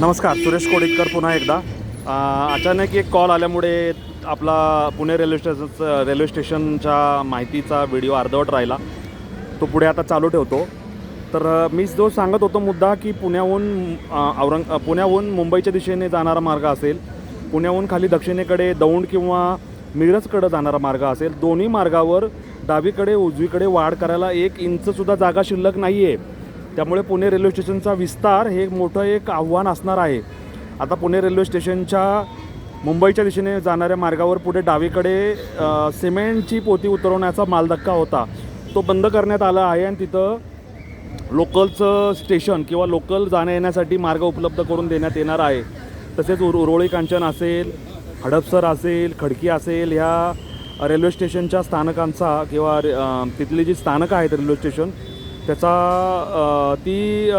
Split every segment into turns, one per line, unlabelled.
नमस्कार सुरेश कोडितकर पुन्हा एकदा. अचानक एक कॉल आल्यामुळे आपला पुणे रेल्वे स्टेशनचं रेल्वे स्टेशनच्या माहितीचा व्हिडिओ अर्धवट राहिला. तो पुढे आता चालू ठेवतो. तर मी जो सांगत होतो मुद्दा की पुण्याहून औरंग पुण्याहून मुंबईच्या दिशेने जाणारा मार्ग असेल पुण्याहून खाली दक्षिणेकडे दौंड किंवा मिरजकडं जाणारा मार्ग असेल दोन्ही मार्गावर डावीकडे उजवीकडे वाढ करायला एक इंचसुद्धा जागा शिल्लक नाही आहे त्यामुळे पुणे रेल्वे स्टेशनचा विस्तार हे एक मोठं एक आव्हान असणार आहे. आता पुणे रेल्वे स्टेशनच्या मुंबईच्या दिशेने जाणाऱ्या मार्गावर पुढे डावीकडे सिमेंटची पोती उतरवण्याचा मालधक्का होता. तो बंद करण्यात आला आहे आणि तिथं लोकलचं स्टेशन किंवा लोकल जाण्या येण्यासाठी मार्ग उपलब्ध करून देण्यात येणार आहे. तसेच उर उरोळी कांचन असेल हडपसर असेल खडकी असेल ह्या रेल्वे स्टेशनच्या स्थानकांचा किंवा रे- तिथली जी स्थानकं आहेत रेल्वे स्टेशन त्याचा ती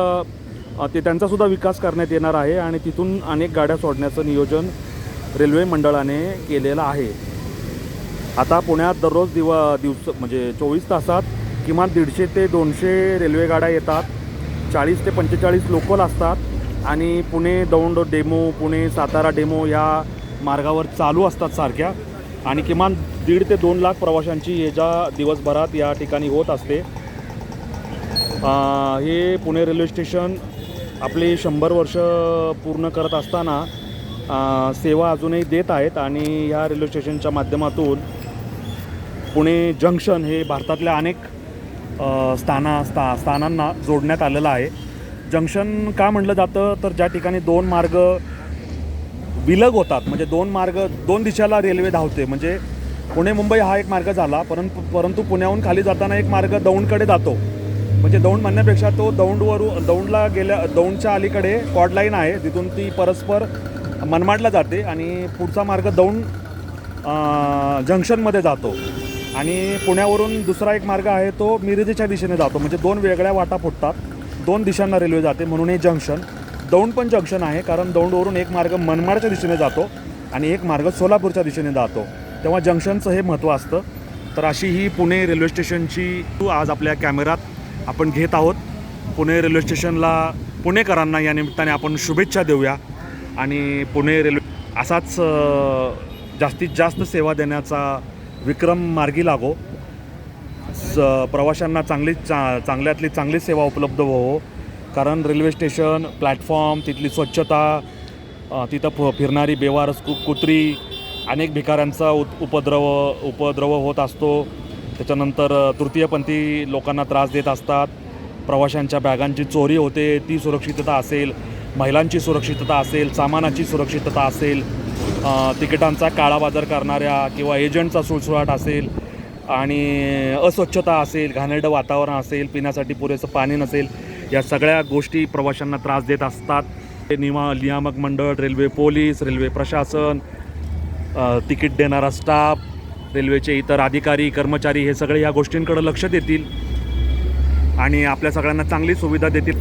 ते त्यांचासुद्धा विकास करण्यात येणार आहे आणि तिथून अनेक गाड्या सोडण्याचं नियोजन रेल्वे मंडळाने केलेलं आहे. आता पुण्यात दररोज दिव दिवस म्हणजे चोवीस तासात किमान दीडशे ते दोनशे रेल्वे गाड्या येतात. चाळीस ते पंचेचाळीस लोकल असतात आणि पुणे दौंड डेमो पुणे सातारा डेमो या मार्गावर चालू असतात सारख्या. आणि किमान दीड ते दोन लाख प्रवाशांची ये जा दिवसभरात या ठिकाणी होत असते. हे पुणे रेल्वे स्टेशन आपली शंभर वर्ष पूर्ण करत असताना सेवा अजूनही देत आहेत आणि ह्या रेल्वे स्टेशनच्या माध्यमातून पुणे जंक्शन हे भारतातल्या अनेक स्थाना स्था स्थानांना जोडण्यात आलेलं आहे. जंक्शन का म्हटलं जातं? तर ज्या ठिकाणी दोन मार्ग विलग होतात म्हणजे दोन मार्ग दोन दिशेला रेल्वे धावते. म्हणजे पुणे मुंबई हा एक मार्ग झाला परंतु परंतु पुण्याहून खाली जाताना एक मार्ग दौंडकडे जातो. म्हणजे दौंड म्हणण्यापेक्षा तो दौंडवरून दौंडला गेल्या दौंडच्या अलीकडे कॉड लाईन आहे. तिथून ती परस्पर मनमाडला जाते आणि पुढचा मार्ग दौंड जंक्शनमध्ये जातो. आणि पुण्यावरून दुसरा एक मार्ग आहे तो मिरजेच्या दिशेने जातो. म्हणजे दोन वेगळ्या वाटा फुटतात. दोन दिशांना रेल्वे जाते. म्हणून हे जंक्शन. दौंड पण जंक्शन आहे कारण दौंडवरून एक मार्ग मनमाडच्या दिशेने जातो आणि एक मार्ग सोलापूरच्या दिशेने जातो. तेव्हा जंक्शनचं हे महत्त्व असतं. तर अशी ही पुणे रेल्वे स्टेशनची तू आज आपल्या कॅमेरात आपण घेत आहोत. पुणे रेल्वे स्टेशनला पुणेकरांना या निमित्ताने आपण शुभेच्छा देऊया. आणि पुणे रेल्वे असाच जास्तीत जास्त सेवा देण्याचा विक्रम मार्गी लागो. स प्रवाशांना चांगली चा चांगल्यातली चांगली सेवा उपलब्ध व्हावो. कारण रेल्वे स्टेशन प्लॅटफॉर्म तिथली स्वच्छता तिथं फ फिरणारी बेवारस कु कुत्री अनेक भिकाऱ्यांचा उत उपद्रव उपद्रव होत असतो. त्याच्यानंतर तृतीयपंथी लोकांना त्रास देत असतात. प्रवाशांच्या बॅगांची चोरी होते ती सुरक्षितता असेल महिलांची सुरक्षितता असेल सामानाची सुरक्षितता असेल तिकिटांचा काळाबाजार करणाऱ्या किंवा एजंटचा सुळसुळाट असेल आणि अस्वच्छता असेल घाणेरडं वातावरण असेल पिण्यासाठी पुरेसं पाणी नसेल या सगळ्या गोष्टी प्रवाशांना त्रास देत असतात. ते निमा नियामक मंडळ रेल्वे पोलीस रेल्वे प्रशासन तिकीट देणारा स्टाफ रेल्वेचे इतर अधिकारी कर्मचारी हे सगळे या गोष्टींकडे लक्ष देतील. आणि आपल्या सगळ्यांना चांगली सुविधा देतील.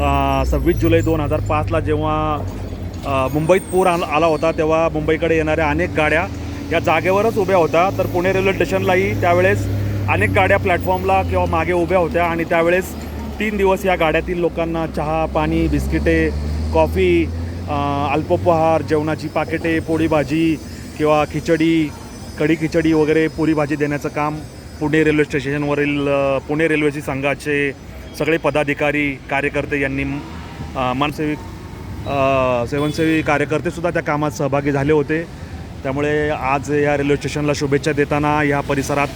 सव्वीस जुलै दोन हजार पाचला जेव्हा मुंबईत पूर आला आला होता तेव्हा मुंबईकडे येणाऱ्या अनेक गाड्या या जागेवरच उभ्या होत्या. तर पुणे रेल्वे स्टेशनलाही त्यावेळेस अनेक गाड्या प्लॅटफॉर्मला किंवा मागे उभ्या होत्या आणि त्यावेळेस तीन दिवस या गाड्यातील लोकांना चहा पाणी बिस्किटे कॉफी अल्पोपहार जेवणाची पाकिटे पोळी भाजी किंवा खिचडी कढी खिचडी वगैरे पुरी भाजी देण्याचं काम पुणे रेल्वे स्टेशनवरील पुणे रेल्वेची संघाचे सगळे पदाधिकारी कार्यकर्ते यांनी मानसेविक मानसेवी सेवनसेवी कार्यकर्तेसुद्धा त्या कामात सहभागी झाले होते. त्यामुळे आज या रेल्वे स्टेशनला शुभेच्छा देताना या परिसरात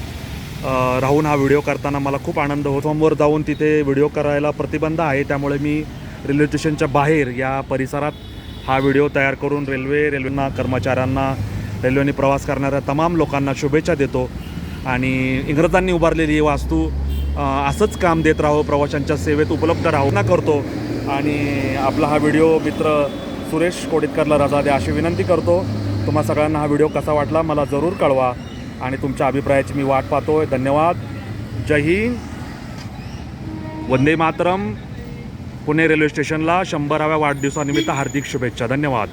राहून हा व्हिडिओ करताना मला खूप आनंद होतो. समोर जाऊन तिथे व्हिडिओ करायला प्रतिबंध आहे. त्यामुळे मी रेल्वे स्टेशनच्या बाहेर या परिसरात हा व्हिडिओ तयार करून रेल्वे रेल्वेना कर्मचाऱ्यांना रेल्वेने प्रवास करणाऱ्या तमाम लोकांना शुभेच्छा देतो. आणि इंग्रजांनी उभारलेली ही वास्तू असंच काम देत राहो प्रवाशांच्या सेवेत उपलब्ध राहू. ना करतो. आणि आपला हा व्हिडिओ मित्र सुरेश कोडितकरला रजा द्या अशी विनंती करतो. तुम्हा सगळ्यांना हा व्हिडिओ कसा वाटला मला जरूर कळवा. आणि तुमच्या अभिप्रायाची मी वाट पाहतो आहे धन्यवाद. जय हिंद. वंदे मातरम. पुणे रेल्वे स्टेशनला शंभराव्या वाढदिवसानिमित्त हार्दिक शुभेच्छा. धन्यवाद.